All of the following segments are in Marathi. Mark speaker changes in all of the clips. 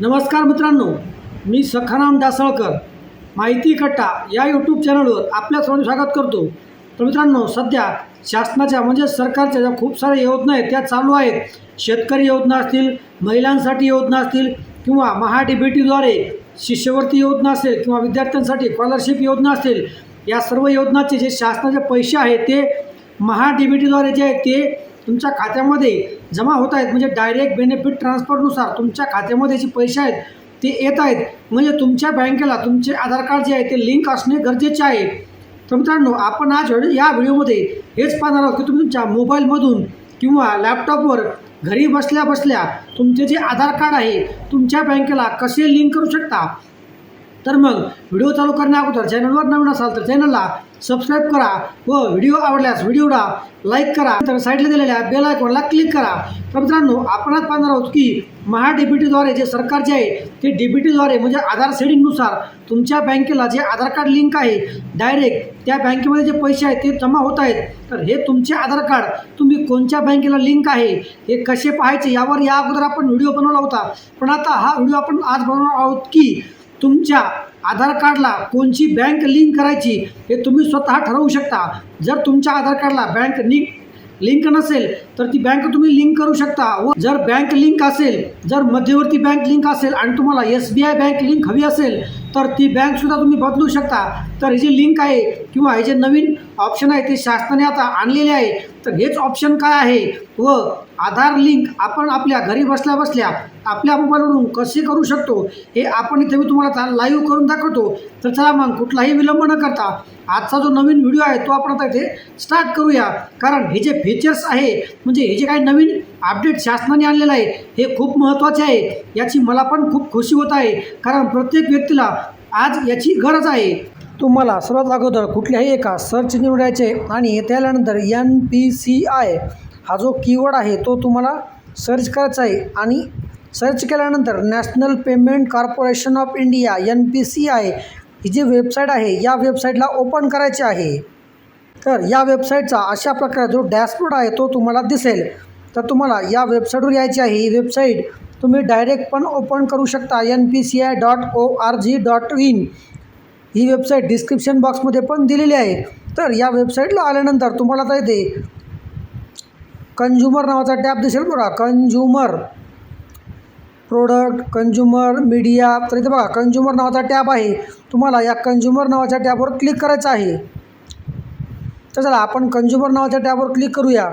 Speaker 1: नमस्कार मित्रांनो मी सखाराम डासळकर माहिती कट्टा या यूट्यूब चॅनलवर आपल्या सर्वांचे स्वागत करतो. तर मित्रांनो सध्या शासनाच्या म्हणजे सरकारच्या ज्या खूप साऱ्या योजना आहेत त्या चालू आहेत. शेतकरी योजना असतील महिलांसाठी योजना असतील किंवा महा डी टीद्वारे शिष्यवृत्ती योजना असेल किंवा विद्यार्थ्यांसाठी स्कॉलरशिप योजना असेल या सर्व योजनाचे जे शासनाचे पैसे आहेत ते महा टीद्वारे जे आहेत ते तुमच्या खात्यामध्ये जमा होत आहेत म्हणजे डायरेक्ट बेनिफिट ट्रान्सफरनुसार तुमच्या खात्यामध्ये जे पैसे आहेत ते येत आहेत. म्हणजे तुमच्या बँकेला तुमचे आधार कार्ड जे आहे ते लिंक असणे गरजेचे आहे. तर मित्रांनो आपण आज या व्हिडिओमध्ये हेच पाहणार आहोत की तुम्ही तुमच्या मोबाईलमधून किंवा लॅपटॉपवर घरी बसल्या बसल्या तुमचे जे आधार कार्ड आहे तुमच्या बँकेला कसे लिंक करू शकता? तर मग व्हिडिओ चालू करण्या अगोदर चॅनलवर नवीन असाल तर चॅनलला सबस्क्राईब करा व व्हिडिओ आवडल्यास व्हिडिओला लाईक करा. तर साईडला दिलेल्या बेल आयकॉनला क्लिक करा. तर मित्रांनो आपण आज पाहणार आहोत की महा डीबीटीद्वारे जे सरकार जे आहे ते डीबीटीद्वारे म्हणजे आधार सेडिंगनुसार तुमच्या बँकेला जे आधार कार्ड लिंक आहे डायरेक्ट त्या बँकेमध्ये जे पैसे आहेत ते जमा होत आहेत. तर हे तुमचे आधार कार्ड तुम्ही कोणत्या बँकेला लिंक आहे हे कसे पाहायचे यावर या अगोदर आपण व्हिडिओ बनवला होता. पण आता हा व्हिडिओ आपण आज बनवणार आहोत की तुमच्या आधार कार्डला कोणची बँक लिंक करायची हे तुम्ही स्वतः ठरवू शकता. जर तुमच्या आधार कार्डला बँक लिंक लिंक नसेल तर ती बँक तुम्ही लिंक करू शकता व जर बँक लिंक असेल जर मध्यवर्ती बँक लिंक असेल आणि तुम्हाला S B I bank link हवी असेल तर ती बँकसुद्धा तुम्ही बदलू शकता. तर हे जे लिंक आहे किंवा हे जे नवीन ऑप्शन आहे ते शासनाने आता आणलेले आहे. तर हेच ऑप्शन काय आहे? व आधार लिंक आपण आपल्या घरी बसल्या बसल्या आपल्या मोबाईलवरून कसे करू शकतो? हे आपण इथे मी तुम्हाला लाईव्ह करून दाखवतो. तर चला मग कुठलाही विलंब न करता आजचा जो नवीन व्हिडिओ आहे तो आपण आता इथे स्टार्ट करूया. कारण हे जे फीचर्स आहे म्हणजे हे जे काही नवीन अपडेट शासनाने आणलेलं आहे हे खूप महत्त्वाचे आहे. याची मला पण खूप खुशी होत आहे. कारण प्रत्येक व्यक्तीला आज याची गरज आहे. तुम्हाला सर्वात अगोदर कुठल्याही एका सर्च निवडायचे आणि येथे आल्यानंतर एन पी सी आय हा जो कीवर्ड आहे तो तुम्हाला सर्च करायचा आहे आणि सर्च केल्यानंतर national payment corporation of India N P C I ही जी वेबसाईट आहे या वेबसाईटला ओपन करायची आहे. तर या वेबसाईटचा अशा प्रकारे जो डॅशबोर्ड आहे तो तुम्हाला दिसेल. तर तुम्हाला या वेबसाईटवर यायची आहे. ही वेबसाईट तुम्ही डायरेक्ट पण ओपन करू शकता. N P C I dot O R G dot in he website description बॉक्समध्ये पण दिलेली आहे. तर या वेबसाईटला आल्यानंतर तुम्हाला आता इथे कंझ्युमर नावाचा टॅब दिसेल बघा. कंझ्युमर प्रोडक्ट कंझ्युमर मीडिया तर इथे बघा कंझ्युमर नावाचा टॅब आहे. तुम्हाला या कंझ्युमर नावाच्या टॅबवर क्लिक करायचं आहे. तर चला आपण कंझ्युमर नावाच्या टॅबवर क्लिक करूया.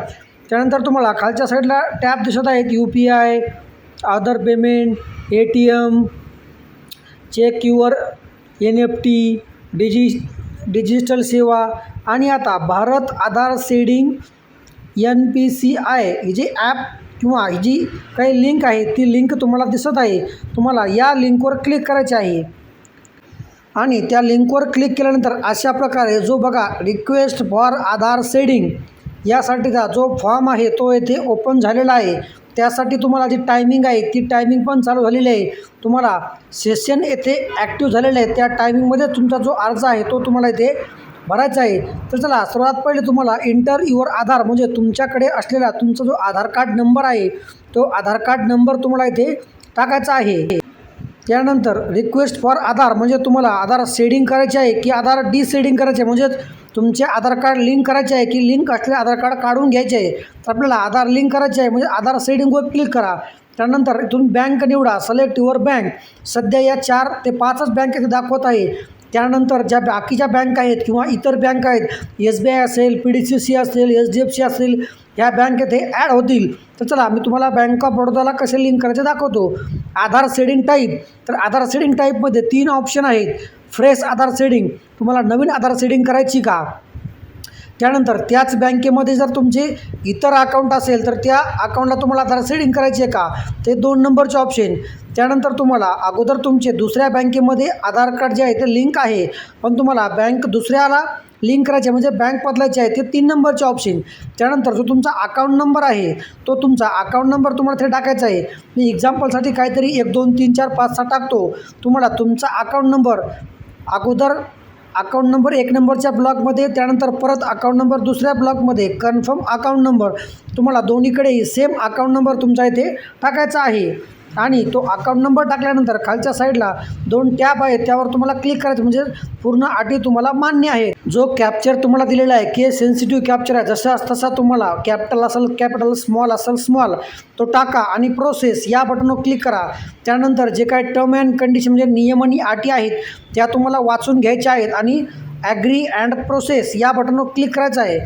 Speaker 1: त्यानंतर तुम्हाला खालच्या साईडला टॅब दिसत आहेत. U P I Aadhaar payment A T M check your N F T digi digital सेवा आणि आता Bharat Aadhaar seeding N P C I ही जी ॲप किंवा ही जी काही लिंक आहे ती लिंक तुम्हाला दिसत आहे तुम्हाला या लिंकवर क्लिक करायचे आहे. आणि त्या लिंकवर क्लिक केल्यानंतर अशा प्रकारे जो बघा रिक्वेस्ट फॉर आधार सेडिंग यासाठीचा जो फॉर्म आहे तो येथे ओपन झालेला आहे. त्यासाठी तुम्हाला जी टायमिंग आहे ती टायमिंग पण चालू झालेली आहे. तुम्हाला सेशन येथे ॲक्टिव्ह झालेलं आहे त्या टायमिंगमध्ये तुमचा जो अर्ज आहे तो तुम्हाला इथे भरायचा आहे. तर चला सर्वात पहिले तुम्हाला इंटर युअर आधार म्हणजे तुमच्याकडे असलेला तुमचा जो आधार कार्ड नंबर आहे तो आधार कार्ड नंबर तुम्हाला इथे टाकायचा आहे. त्यानंतर रिक्वेस्ट फॉर आधार म्हणजे तुम्हाला आधार सेडिंग करायचे आहे की आधार डिसेडिंग करायचे आहे? म्हणजेच तुमचे आधार कार्ड लिंक करायचे आहे की लिंक असलेले आधार कार्ड काढून घ्यायचे आहे? तर आपल्याला आधार लिंक करायचे आहे म्हणजे आधार सेडिंगवर क्लिक करा. त्यानंतर इथून बँक निवडा सलेक्ट युअर बँक सध्या या चार ते पाचच बँक इथे दाखवत आहे. त्यानंतर ज्या बाकीच्या बँक आहेत किंवा इतर बँक आहेत एस बी आय असेल पी डी सी सी असेल एच डी एफ सी असेल ह्या बँक येथे ॲड होतील. तर चला मी तुम्हाला बँक ऑफ बडोदाला कसे लिंक करायचे दाखवतो. Aadhaar seeding type. तर आधार सेडिंग टाईपमध्ये तीन ऑप्शन आहेत. Fresh Aadhaar seeding. तुम्हाला नवीन आधार सेडिंग करायची का? त्यानंतर त्याच बँकेमध्ये जर तुमचे इतर अकाउंट असेल तर त्या अकाउंटला तुम्हाला आधार सेडिंग करायची आहे का? ते दोन नंबरचे ऑप्शन त्यानंतर तुम्हाला अगोदर तुमचे दुसऱ्या बँकेमध्ये आधार कार्ड जे आहे ते लिंक आहे. पण तुम्हाला बँक दुसऱ्याला लिंक करायचे म्हणजे बँक बदलायची आहे ते तीन नंबरचे ऑप्शन त्यानंतर जो तुमचा अकाउंट नंबर आहे तो तुमचा अकाउंट नंबर तुम्हाला ते टाकायचा आहे. मी एक्झाम्पलसाठी काहीतरी एक दोन तीन चार पाच सहा टाकतो. तुम्हाला तुमचा अकाउंट नंबर अगोदर अकाउंट नंबर एक नंबरच्या ब्लॉकमध्ये त्यानंतर परत अकाउंट नंबर दुसऱ्या ब्लॉकमध्ये. कन्फर्म अकाउंट नंबर तुम्हाला दोन्हीकडेही सेम अकाउंट नंबर तुमचा इथे टाकायचा आहे. आणि तो अकाउंट नंबर टाकल्यानंतर खालच्या साईडला दोन टॅब आहेत त्यावर तुम्हाला क्लिक करायचं म्हणजे पूर्ण अटी तुम्हाला मान्य आहे. जो कॅप्चर तुम्हाला दिलेला आहे की सेन्सिटिव्ह कॅप्चर आहे जसा तसा तुम्हाला कॅपिटल असेल कॅपिटल स्मॉल असेल स्मॉल तो टाका आणि प्रोसेस या बटनवर क्लिक करा. त्यानंतर जे काही टर्म अँड कंडिशन म्हणजे नियम आणि अटी आहेत त्या तुम्हाला वाचून घ्यायच्या आहेत आणि ॲग्री अँड प्रोसेस या बटनवर क्लिक करायचं आहे.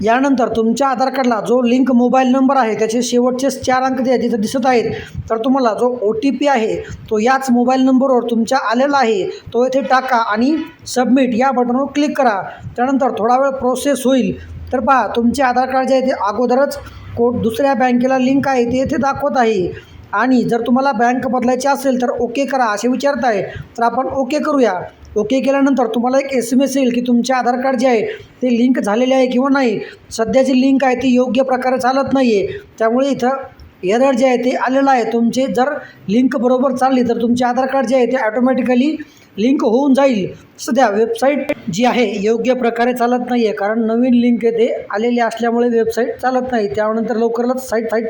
Speaker 1: यानंतर तुमच्या आधार कार्डला जो लिंक मोबाईल नंबर आहे त्याचे शेवटचे चार अंक जे तिथं दिसत आहेत तर तुम्हाला जो ओ टी पी आहे तो याच मोबाईल नंबरवर तुमच्या आलेला आहे तो येथे टाका आणि सबमिट या बटनवर क्लिक करा. त्यानंतर थोडा वेळ प्रोसेस होईल. तर पहा तुमचे आधार कार्ड जे आहे ते अगोदरच कोट दुसऱ्या बँकेला लिंक आहे ते येथे दाखवत आहे. आणि जर तुम्हाला बँक बदलायची असेल तर ओके करा असे विचारत आहे तर आपण ओके करूया. ओके केल्यानंतर तुम्हाला एक एस एम एस येईल की तुमचे आधार कार्ड जे आहे ते लिंक झालेले आहे किंवा नाही. सध्याची लिंक आहे ती योग्य प्रकारे चालत नाही आहे त्यामुळे इथं एरर जे आहे ते आलेलं आहे. तुमचे जर लिंक बरोबर चालली तर तुमचे आधार कार्ड जे आहे ते ऑटोमॅटिकली लिंक होऊन जाईल. सध्या वेबसाईट जी आहे योग्य प्रकारे चालत नाही आहे कारण नवीन लिंक येथे आलेली असल्यामुळे वेबसाईट चालत नाही. त्यानंतर लवकरच साईट साईट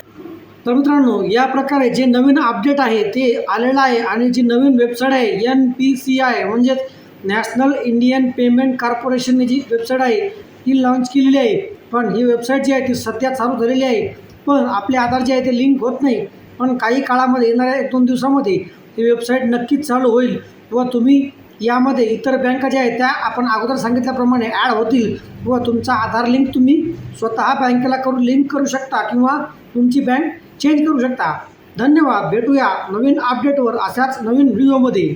Speaker 1: तर मित्रांनो या प्रकारे जे नवीन अपडेट आहे ते आलेलं आहे आणि जी नवीन वेबसाईट आहे एन पी सी आय म्हणजेच नॅशनल इंडियन पेमेंट कॉर्पोरेशनने जी वेबसाईट आहे ती लॉन्च केलेली आहे. पण ही वेबसाईट जी आहे ती सध्या चालू झालेली आहे. पण आपले आधार जे आहे ते लिंक होत नाही. पण काही काळामध्ये येणाऱ्या एक दोन दिवसामध्ये ही वेबसाईट नक्कीच चालू होईल. व तुम्ही यामध्ये इतर बँका ज्या आहेत त्या आपण अगोदर सांगितल्याप्रमाणे ॲड होतील. व तुमचा आधार लिंक तुम्ही स्वतः बँकेला करून लिंक करू शकता. किंवा तुमची बँक चेंज करू शकता. धन्यवाद. भेटूया नवीन अपडेटवर अशाच नवीन व्हिडिओमध्ये